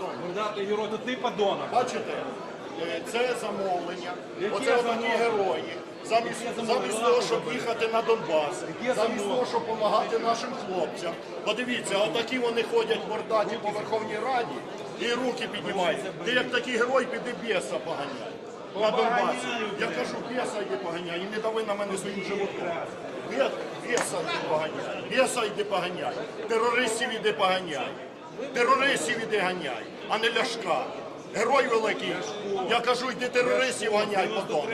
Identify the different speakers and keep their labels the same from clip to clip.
Speaker 1: подонок.
Speaker 2: Мордатий герой, то ти подонок.
Speaker 1: Бачите, е, це замовлення. Оце
Speaker 2: замовлення?
Speaker 1: герої. Замість,
Speaker 2: замовлення?
Speaker 1: замість того, щоб їхати на Донбас, замість
Speaker 2: замовлення?
Speaker 1: того, щоб допомагати нашим хлопцям. Подивіться, отакі вони ходять мордаті по Верховній Раді і руки піднімають. Ти як такий герой, піди біса поганяй. На Донбасі. Я кажу, біса йди поганяй, і не дави на мене своїм животом. Бє- Біса йди поганяй, біса йди поганяй, терористів іди поганяй, терористів іди ганяй, а не ляшка. Герой великий. Я кажу, йди терористів ганяй, подонок.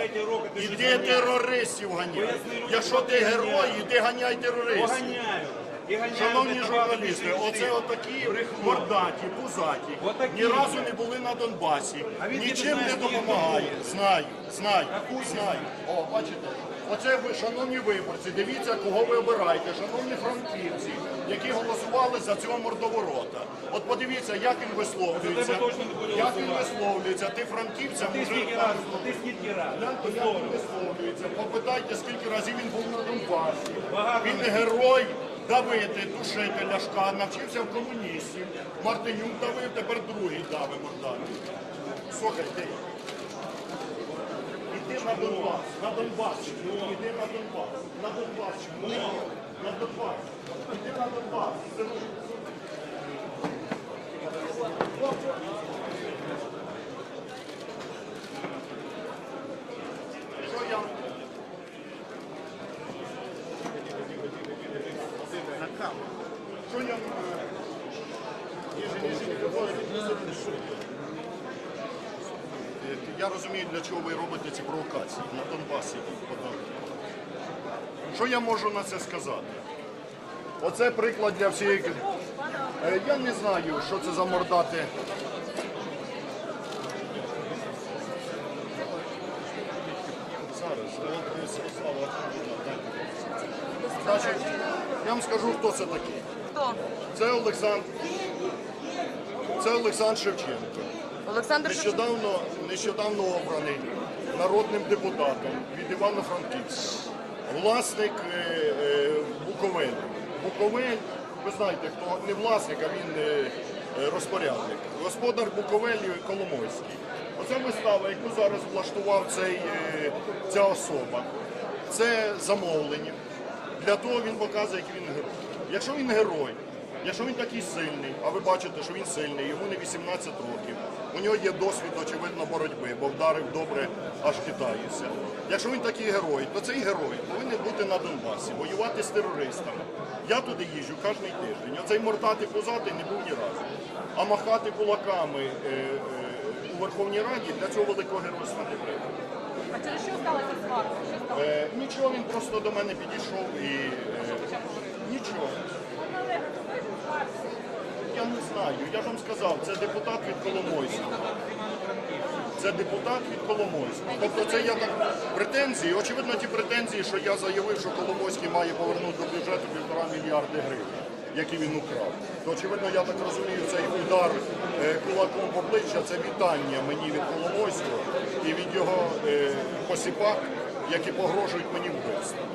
Speaker 1: Іди терористів ганяй. Якщо ти герой, іди ганяй терористів. Шановні журналісти, оце отакі мордаті, пузаті, ні разу не були на Донбасі, нічим не допомагає. Знаю, знаю, знаю. О, бачите, оце ви, шановні виборці, дивіться, кого ви обираєте, шановні франківці, які голосували за цього мордоворота. От подивіться, як він висловлюється, як він висловлюється, ти
Speaker 2: скільки разів, ти скільки разів.
Speaker 1: Як він висловлюється. Попитайте, скільки разів він був на Донбасі. Він герой давити, душити ляшка, навчився в комуністів. Мартинюк давив, тепер другий давив мордати. Слухай, ти. Іди на Донбас, на Донбас. Іди на Донбас. На Донбас. На Донбас. Іди на Донбас. Що я Що я Я розумію, для чого ви робите ці провокації на Донбасі. Що я можу на це сказати? Оце приклад для всієї. Е, Я не знаю, що це за мордати. Зараз, от, Значить, я вам скажу, хто це такий.
Speaker 3: Хто?
Speaker 1: Це Олександр. Це Олександр Шевченко.
Speaker 3: Олександр
Speaker 1: Нещодавно, нещодавно обраний народним депутатом від Івано-Франківська. Власник е, е, Буковель. Буковель, ви знаєте, хто не власник, а він е, розпорядник. Господар Буковелі Коломойський. Оця вистава, яку зараз влаштував цей, е, ця особа, це замовлення. Для того він показує, який він герой. Якщо він герой, якщо він такий сильний, а ви бачите, що він сильний, йому не 18 років, у нього є досвід, очевидно, боротьби, бо вдарив добре, аж хитається. Якщо він такий герой, то цей герой повинен бути на Донбасі, воювати з терористами. Я туди їжджу кожен тиждень. Оцей мортати позати не був ні разу. А махати кулаками е, е, у Верховній Раді для цього великого геройства не треба.
Speaker 3: А через що сталося сварка? Що?
Speaker 1: Е, нічого, він просто до мене підійшов і е, нічого. Знаю, я вам сказав, це депутат від Коломойського. Це депутат від Коломойського. Тобто це я так претензії, очевидно, ті претензії, що я заявив, що Коломойський має повернути до бюджету півтора мільярди гривень, які він украв. То очевидно, я так розумію, цей удар е, кулаком в обличчя це вітання мені від Коломойського і від його е, посіпак, які погрожують мені вбивством.